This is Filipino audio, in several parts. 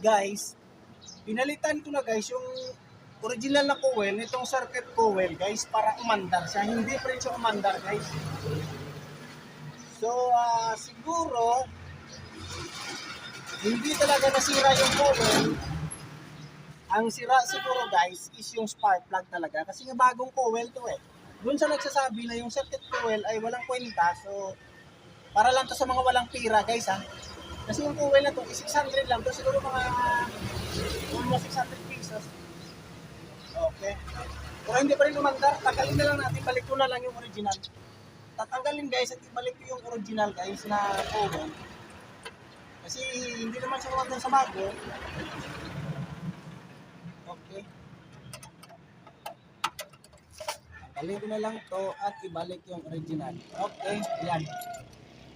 guys, pinalitan ko na guys yung original na coil, itong circuit coil guys, para umandar siya. Hindi pa rin siya umandar guys. So, ah, siguro, hindi talaga nasira yung coil. Ang sira siguro guys is yung spark plug talaga. Kasi nga bagong coil to eh. Doon sa nagsasabi na yung circuit coil ay walang kwenta. So, para lang to sa mga walang pira guys ha. Kasi yung coil na to is 600 lang. To siguro mga almost 600 pesos. Okay. Kung hindi pa rin umandar, tagalin na lang natin. Balik ko na lang yung original. Tatanggalin guys at ibalik ko yung original guys na coil. Kasi hindi naman siya umandar sa bago. Okay. Tanggalin ko na lang to at ibalik yung original. Okay, yan.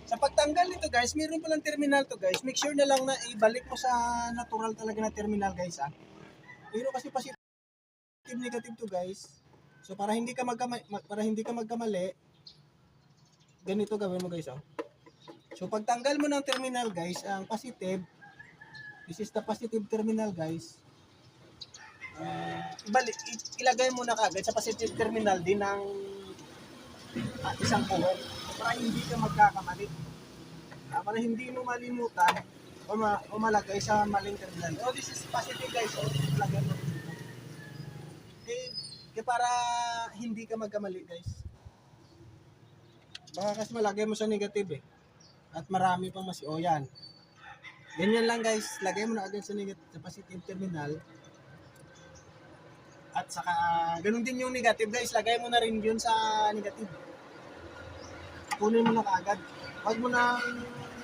Sa pagtanggal nito guys, mayroon palang terminal to guys. Make sure na lang na ibalik mo sa natural talaga na terminal guys ah. Mayroon kasi positive negative to guys. So para hindi ka magkamali, para hindi ka magkamali, ganito gawin mo guys oh. So pagtanggal mo ng terminal guys, ang positive, this is the positive terminal guys. Uh, ibalik, ilagay mo na kagad sa positive terminal din ng ah, isang coil para hindi ka magkakamali. Ah, para hindi mo malimutan o, ma o malagay sa maling terminal. Oh, this is positive guys. Oh, ilagay mo dito. Eh, eh, para hindi ka magkamali guys. Baka kasi malagay mo sa negative eh. At marami pang mas... Oh, yan. Ganyan lang guys. Lagay mo na agad sa negative, sa positive terminal. At saka, ganun din yung negative guys. Lagay mo na rin yun sa negative. Kunin mo na kaagad. Huwag mo na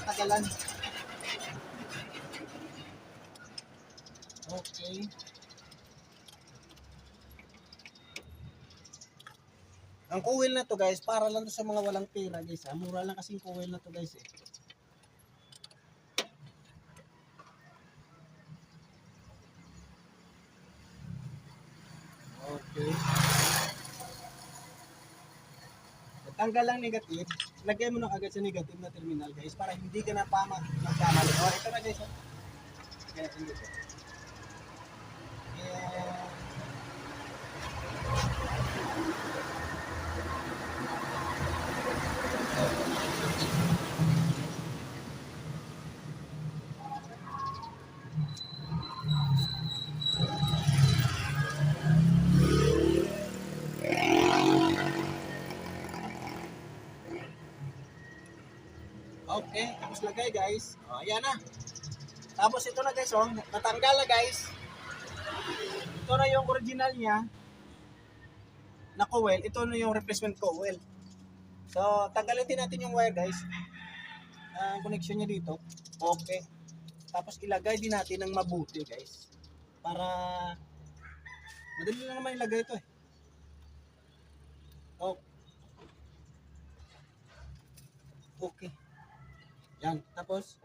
tagalan. Okay. Ang coil na to guys, para lang to sa mga walang pera guys. Ha? Mura lang kasing coil na to guys eh. Okay. Tanggal lang negative. Lagay mo na agad sa negative na terminal guys para hindi ka na pa mag- magkamali. Oh, ito na guys. Lagay natin dito. Yeah. Okay, tapos lagay guys. Oh, ayan na. Tapos ito na guys, oh, natanggal na guys. Ito na yung original niya na coil. Ito na yung replacement coil. So, tanggalin din natin yung wire guys. Ang connection niya dito. Okay. Tapos ilagay din natin ng mabuti guys. Para madali lang naman ilagay ito eh. Oh. Okay. Yan. Tapos,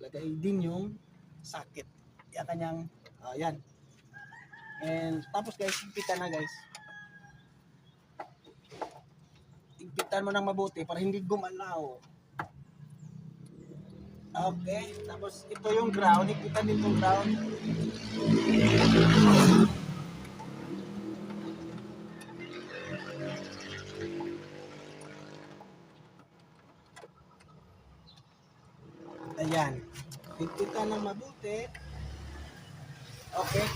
lagay din yung socket. Yan kanyang, ah, yan. And, tapos guys, higpitan na guys. Higpitan mo ng mabuti para hindi gumalaw. Okay. Tapos, ito yung ground. Higpitan din yung ground. Ayan. Higpitan ng mabuti. Okay.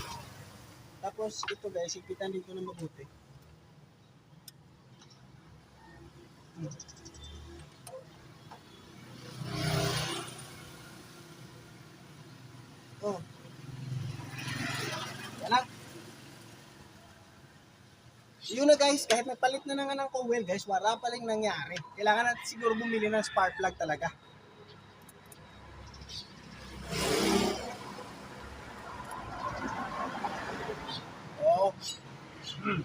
Tapos ito guys, higpitan dito ng mabuti. Oh. Yan lang. Yun na guys, kahit nagpalit na nga ng coil guys, wala pa rin nangyari. Kailangan natin siguro bumili ng spark plug talaga. Oo. Hmm.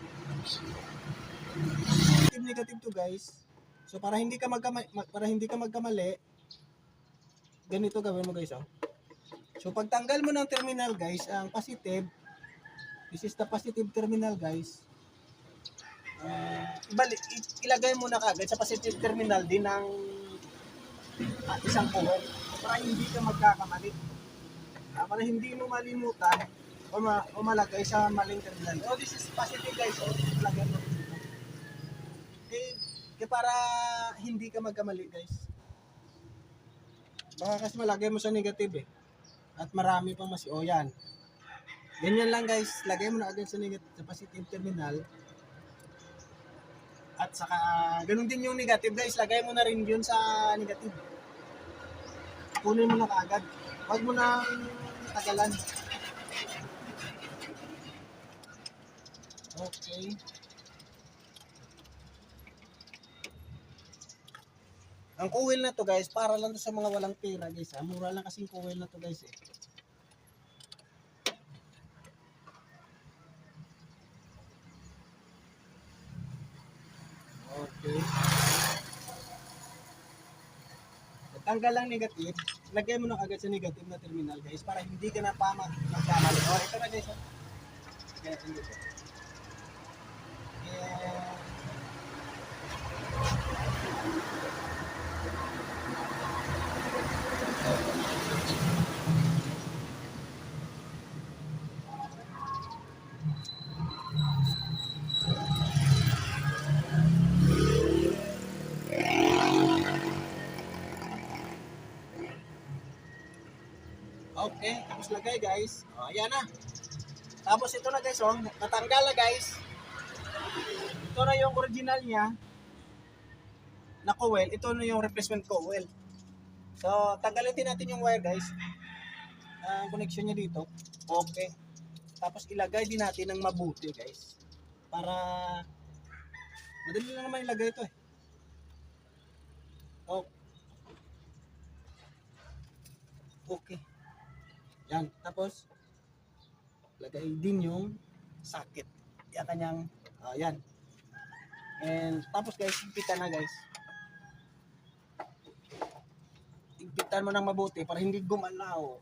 Negative negative to guys. So para hindi ka magkamali, para hindi ka magkamali, ganito gawin mo guys oh. So pagtanggal mo ng terminal guys, ang positive, this is the positive terminal guys. Uh, ibalik, ilagay mo na kagad sa positive terminal din ng ah, isang coil para hindi ka magkakamali. Ah, para hindi mo malimutan o, ma o malagay sa maling terminal. Oh, this is positive guys. Oh, lagyan mo kaya para hindi ka magkamali guys. Baka kasi malagay mo sa negative eh. At marami pang mas... Oh, yan. Ganyan lang guys. Lagay mo na agad sa negative, sa positive terminal. At saka, ganun din yung negative guys. Lagay mo na rin yun sa negative. Kunin mo na kaagad. Huwag mo na tagalan. Okay. Ang coil na to guys, para lang to sa mga walang pera guys. Ha? Mura lang kasing coil na to guys eh. Okay. Tanggal lang negative. Lagay mo na agad sa negative na terminal guys para hindi ka na pa mag- magkamali. Oh, ito na guys. Oh. Lagyan natin dito. Yeah. Okay, tapos lagay guys. Oh, ayan na. Tapos ito na guys, oh, natanggal na guys. Ito na yung original niya na coil. Ito na yung replacement coil. So, tanggalin din natin yung wire guys. Ang connection niya dito. Okay. Tapos ilagay din natin ng mabuti guys. Para madali lang naman ilagay ito eh. Oh. Okay. Tapos, lagay din yung socket. Yan kanyang, ah, yan. And, tapos guys, higpitan na guys. Higpitan mo ng mabuti para hindi gumalaw.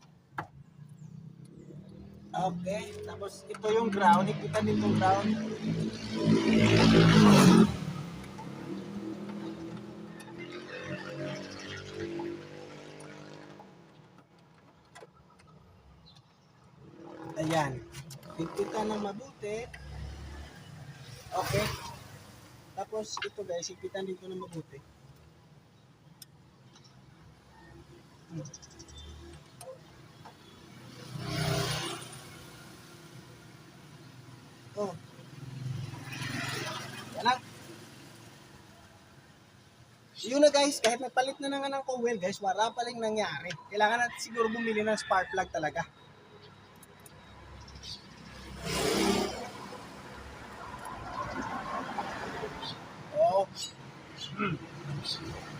Okay. Tapos, ito yung ground. Higpitan din yung ground. Ayan. Higpitan ng mabuti. Okay. Tapos ito guys, higpitan dito ng mabuti. Oh. Yan lang. Yun na guys, kahit nagpalit na nga ng coil guys, wala pa rin nangyari. Kailangan natin siguro bumili ng spark plug talaga. Oh. Hmm.